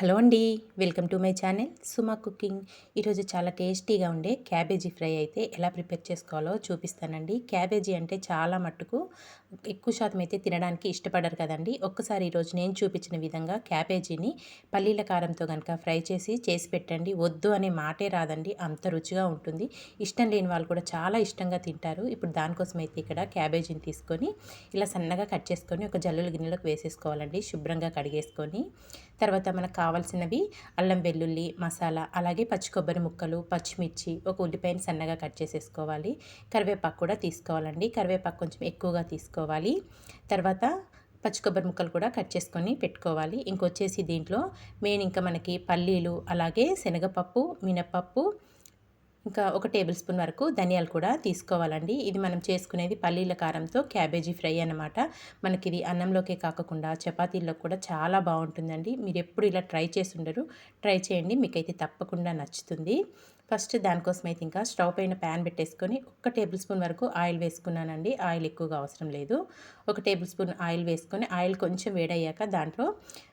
Hello అండి welcome to my channel Suma cooking. ఈరోజు చాలా టేస్టీగా ఉండే క్యాబేజీ ఫ్రై అయితే ఎలా ప్రిపేర్ చేసుకోవాలో చూపిస్తానండి. క్యాబేజీ అంటే చాలా మట్టుకు ఎక్కువ శాతం అయితే తినడానికి ఇష్టపడరు కదండి. ఒక్కసారి ఈరోజు నేను చూపించిన విధంగా క్యాబేజీని పల్లీల కారంతో కనుక ఫ్రై చేసి చేసి పెట్టండి. వద్దు అనే మాటే రాదండి. అంత రుచిగా ఉంటుంది. ఇష్టం లేని వాళ్ళు కూడా చాలా ఇష్టంగా తింటారు. ఇప్పుడు దానికోసం అయితే ఇక్కడ క్యాబేజీని తీసుకొని ఇలా సన్నగా కట్ చేసుకొని ఒక జల్లుల గిన్నెలోకి వేసేసుకోవాలండి. శుభ్రంగా కడిగేసుకొని. తర్వాత మనకు కావాల్సినవి అల్లం వెల్లుల్లి మసాలా అలాగే పచ్చి కొబ్బరి ముక్కలు పచ్చిమిర్చి ఒక ఉల్లిపాయని సన్నగా కట్ చేసేసుకోవాలి. కరివేపాకు కూడా తీసుకోవాలండి. కరివేపాకు కొంచెం ఎక్కువగా తీసుకోవాలి. తర్వాత పచ్చి కొబ్బరి ముక్కలు కూడా కట్ చేసుకొని పెట్టుకోవాలి. ఇంకొచ్చేసి దీంట్లో మెయిన్ ఇంకా మనకి పల్లీలు అలాగే శనగపప్పు మినపప్పు ఇంకా ఒక టేబుల్ స్పూన్ వరకు ధనియాలు కూడా తీసుకోవాలండి. ఇది మనం చేసుకునేది పల్లీల కారంతో క్యాబేజీ ఫ్రై అనమాట మనకి ఇది అన్నంలోకే కాకుండా చపాతీల్లో కూడా చాలా బాగుంటుందండి. మీరు ఎప్పుడు ఇలా ట్రై చేసి ఉండరు. ట్రై చేయండి మీకైతే తప్పకుండా నచ్చుతుంది. ఫస్ట్ దానికోసం అయితే ఇంకా స్టవ్ పైన ప్యాన్ పెట్టేసుకొని ఒక టేబుల్ స్పూన్ వరకు ఆయిల్ వేసుకున్నానండి. ఆయిల్ ఎక్కువగా అవసరం లేదు. ఒక టేబుల్ స్పూన్ ఆయిల్ వేసుకొని ఆయిల్ కొంచెం వేడయ్యాక దాంట్లో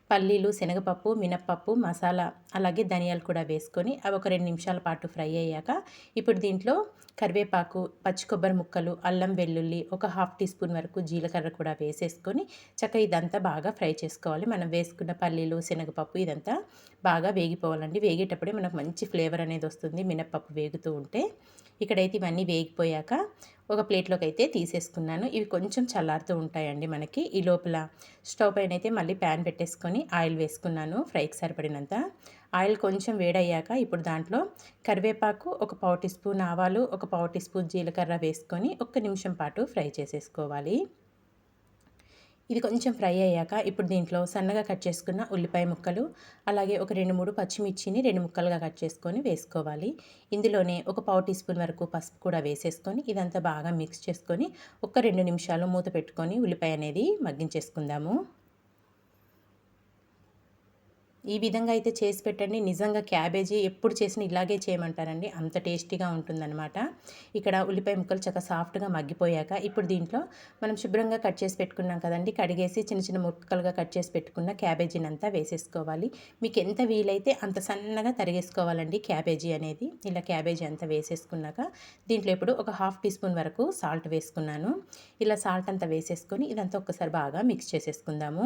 పల్లీలు శనగపప్పు మినప్పప్పు మసాలా అలాగే ధనియాలు కూడా వేసుకొని అవి ఒక రెండు నిమిషాల పాటు ఫ్రై అయ్యాక ఇప్పుడు దీంట్లో కరివేపాకు పచ్చి కొబ్బరి ముక్కలు అల్లం వెల్లుల్లి ఒక హాఫ్ టీ స్పూన్ వరకు జీలకర్ర కూడా వేసేసుకొని చక్కగా ఇదంతా బాగా ఫ్రై చేసుకోవాలి. మనం వేసుకున్న పల్లీలు శనగపప్పు ఇదంతా బాగా వేగిపోవాలండి. వేగేటప్పుడే మనకు మంచి ఫ్లేవర్ అనేది వస్తుంది. మినప్పప్పు వేగుతూ ఉంటే ఇక్కడైతే ఇవన్నీ వేగిపోయాక ఒక ప్లేట్లోకి అయితే తీసేసుకున్నాను. ఇవి కొంచెం చల్లారుతూ ఉంటాయండి మనకి. ఈ లోపల స్టవ్ పైన అయితే మళ్ళీ ప్యాన్ పెట్టేసుకొని ఆయిల్ వేసుకున్నాను ఫ్రైకి సరిపడినంత. ఆయిల్ కొంచెం వేడయ్యాక ఇప్పుడు దాంట్లో కరివేపాకు ఒక పావు టీ స్పూన్ ఆవాలు ఒక పావు టీ స్పూన్ జీలకర్ర వేసుకొని ఒక్క నిమిషం పాటు ఫ్రై చేసేసుకోవాలి. ఇది కొంచెం ఫ్రై అయ్యాక ఇప్పుడు దీంట్లో సన్నగా కట్ చేసుకున్న ఉల్లిపాయ ముక్కలు అలాగే ఒక రెండు మూడు పచ్చిమిర్చిని రెండు ముక్కలుగా కట్ చేసుకొని వేసుకోవాలి. ఇందులోనే ఒక పావు టీ స్పూన్ వరకు పసుపు కూడా వేసేసుకొని ఇదంతా బాగా మిక్స్ చేసుకొని ఒక రెండు నిమిషాలు మూత పెట్టుకొని ఉల్లిపాయ అనేది మగ్గించేసుకుందాము. ఈ విధంగా అయితే చేసి పెట్టండి. నిజంగా క్యాబేజీ ఎప్పుడు చేసిన ఇలాగే చేయమంటారండి. అంత టేస్టీగా ఉంటుందన్నమాట. ఇక్కడ ఉల్లిపాయ ముక్కలు చక్కగా సాఫ్ట్గా మగ్గిపోయాక ఇప్పుడు దీంట్లో మనం శుభ్రంగా కట్ చేసి పెట్టుకున్నాం కదండి. కడిగేసి చిన్న చిన్న ముక్కలుగా కట్ చేసి పెట్టుకున్న క్యాబేజీని అంతా వేసేసుకోవాలి. మీకు ఎంత వీలైతే అంత సన్నగా తరిగేసుకోవాలండి క్యాబేజీ అనేది. ఇలా క్యాబేజీ అంతా వేసేసుకున్నాక దీంట్లో ఇప్పుడు ఒక హాఫ్ టీ స్పూన్ వరకు సాల్ట్ వేసుకున్నాను. ఇలా సాల్ట్ అంతా వేసేసుకొని ఇదంతా ఒక్కసారి బాగా మిక్స్ చేసేసుకుందాము.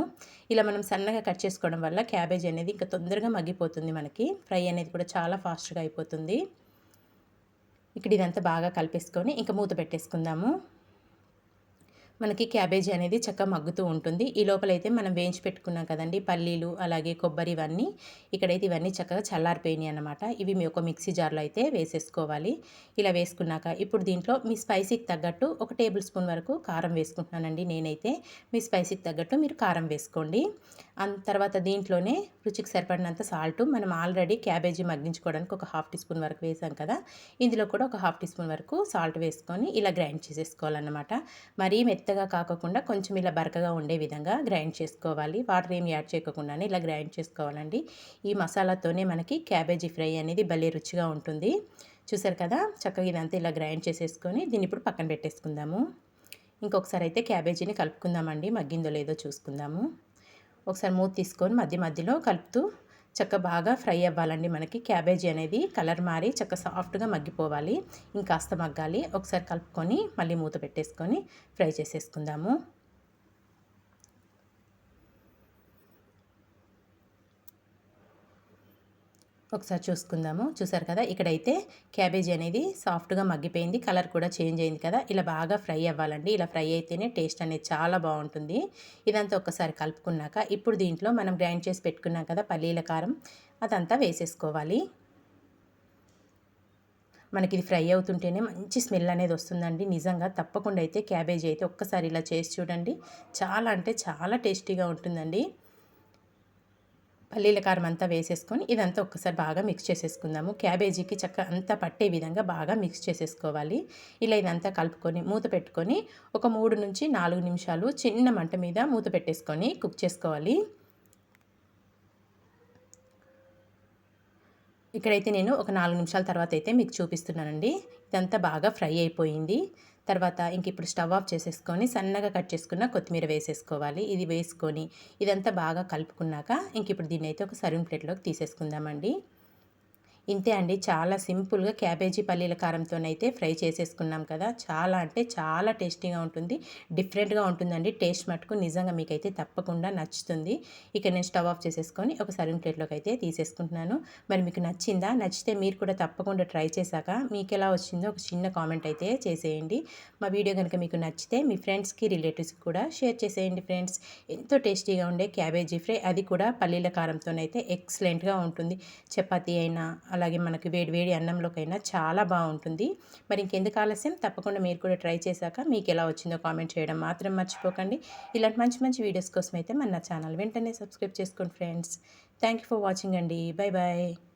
ఇలా మనం సన్నగా కట్ చేసుకోవడం వల్ల క్యాబేజీ అనేది ఇంకా తొందరగా మగ్గిపోతుంది మనకి. ఫ్రై అనేది కూడా చాలా ఫాస్ట్గా అయిపోతుంది. ఇక్కడ ఇదంతా బాగా కలిపేసుకొని ఇంకా మూత పెట్టేసుకుందాము. మనకి క్యాబేజీ అనేది చక్కగా మగ్గుతూ ఉంటుంది. ఈ లోపలైతే మనం వేయించి పెట్టుకున్నాం కదండి పల్లీలు అలాగే కొబ్బరి ఇవన్నీ. ఇక్కడైతే ఇవన్నీ చక్కగా చల్లారిపోయినాయి అనమాట ఇవి మీ ఒక మిక్సీ జార్లో అయితే వేసేసుకోవాలి. ఇలా వేసుకున్నాక ఇప్పుడు దీంట్లో మీ స్పైసీకి తగ్గట్టు ఒక టేబుల్ స్పూన్ వరకు కారం వేసుకుంటున్నానండి నేనైతే. మీ స్పైసీకి తగ్గట్టు మీరు కారం వేసుకోండి. తర్వాత దీంట్లోనే రుచికి సరిపడినంత సాల్ట్ మనం ఆల్రెడీ క్యాబేజీ మగ్గించుకోవడానికి ఒక హాఫ్ టీ స్పూన్ వరకు వేసాం కదా ఇందులో కూడా ఒక హాఫ్ టీ స్పూన్ వరకు సాల్ట్ వేసుకొని ఇలా గ్రైండ్ చేసేసుకోవాలన్నమాట. మరీ మెత్త మెత్తగా కాకుండా కొంచెం ఇలా బరకగా ఉండే విధంగా గ్రైండ్ చేసుకోవాలి. వాటర్ ఏమి యాడ్ చేయకుండానే ఇలా గ్రైండ్ చేసుకోవాలండి. ఈ మసాలాతోనే మనకి క్యాబేజీ ఫ్రై అనేది భలే రుచిగా ఉంటుంది. చూసారు కదా? చక్కగా ఇదంతా ఇలా గ్రైండ్ చేసేసుకొని దీన్ని ఇప్పుడు పక్కన పెట్టేసుకుందాము. ఇంకొకసారి అయితే క్యాబేజీని కలుపుకుందామండి. మగ్గిందో లేదో చూసుకుందాము. ఒకసారి మూత తీసుకొని మధ్య మధ్యలో కలుపుతూ చక్క బాగా ఫ్రై అవ్వాలండి మనకి. క్యాబేజీ అనేది కలర్ మారి చక్క సాఫ్ట్గా మగ్గిపోవాలి. ఇంకాస్త మగ్గాలి. ఒకసారి కలుపుకొని మళ్ళీ మూత పెట్టేసుకొని ఫ్రై చేసేసుకుందాము. ఒకసారి చూసుకుందాము. చూసారు కదా ఇక్కడైతే క్యాబేజీ అనేది సాఫ్ట్గా మగ్గిపోయింది కలర్ కూడా చేంజ్ అయింది కదా. ఇలా బాగా ఫ్రై అవ్వాలండి. ఇలా ఫ్రై అయితేనే టేస్ట్ అనేది చాలా బాగుంటుంది. ఇదంతా ఒకసారి కలుపుకున్నాక ఇప్పుడు దీంట్లో మనం గ్రైండ్ చేసి పెట్టుకున్నాం కదా పల్లీల కారం అదంతా వేసేసుకోవాలి. మనకి ఇది ఫ్రై అవుతుంటేనే మంచి స్మెల్ అనేది వస్తుందండి. నిజంగా తప్పకుండా అయితే క్యాబేజీ అయితే ఒక్కసారి ఇలా చేసి చూడండి. చాలా అంటే చాలా టేస్టీగా ఉంటుందండి. పల్లీల కారం అంతా వేసేసుకొని ఇదంతా ఒక్కసారి బాగా మిక్స్ చేసేసుకుందాము. క్యాబేజీకి చక్క అంతా పట్టే విధంగా బాగా మిక్స్ చేసేసుకోవాలి. ఇలా ఇదంతా కలుపుకొని మూత పెట్టుకొని ఒక మూడు నుంచి నాలుగు నిమిషాలు చిన్న మంట మీద మూత పెట్టేసుకొని కుక్ చేసుకోవాలి. ఇక్కడైతే నేను ఒక నాలుగు నిమిషాల తర్వాత అయితే మీకు చూపిస్తున్నానండి. ఇదంతా బాగా ఫ్రై అయిపోయింది. తర్వాత ఇంక ఇప్పుడు స్టవ్ ఆఫ్ చేసేసుకొని సన్నగా కట్ చేసుకున్న కొత్తిమీర వేసేసుకోవాలి. ఇది వేసుకొని ఇదంతా బాగా కలుపుకున్నాక ఇంక ఇప్పుడు దీన్ని అయితే ఒక సర్వింగ్ ప్లేట్లోకి తీసేసుకుందామండి. ఇంతే అండి. చాలా సింపుల్గా క్యాబేజీ పల్లీల కారంతోనైతే ఫ్రై చేసేసుకున్నాం కదా. చాలా అంటే చాలా టేస్టీగా ఉంటుంది. డిఫరెంట్గా ఉంటుందండి. టేస్ట్ మటుకు నిజంగా మీకైతే తప్పకుండా నచ్చుతుంది. ఇక నేను స్టవ్ ఆఫ్ చేసేసుకొని ఒక సర్వింగ్ ప్లేట్లోకి అయితే తీసేసుకుంటున్నాను. మరి మీకు నచ్చిందా? నచ్చితే మీరు కూడా తప్పకుండా ట్రై చేశాక మీకు ఎలా వచ్చిందో ఒక చిన్న కామెంట్ అయితే చేసేయండి. మా వీడియో కనుక మీకు నచ్చితే మీ ఫ్రెండ్స్కి రిలేటివ్స్కి కూడా షేర్ చేసేయండి ఫ్రెండ్స్. ఎంతో టేస్టీగా ఉండే క్యాబేజీ ఫ్రై. అది కూడా పల్లీల కారంతోనైతే ఎక్సలెంట్గా ఉంటుంది. చపాతీ అయినా అలాగే మనకి వేడి వేడి అన్నంలోకైనా చాలా బాగుంటుంది. మరి ఇంకెందుకు ఆలస్యం? తప్పకుండా మీరు కూడా ట్రై చేశాక మీకు ఎలా వచ్చిందో కామెంట్ చేయడం మాత్రం మర్చిపోకండి. ఇలాంటి మంచి మంచి వీడియోస్ కోసం అయితే మన ఛానల్ వెంటనే సబ్స్క్రైబ్ చేసుకోండి friends. Thank you for watching అండి. Bye bye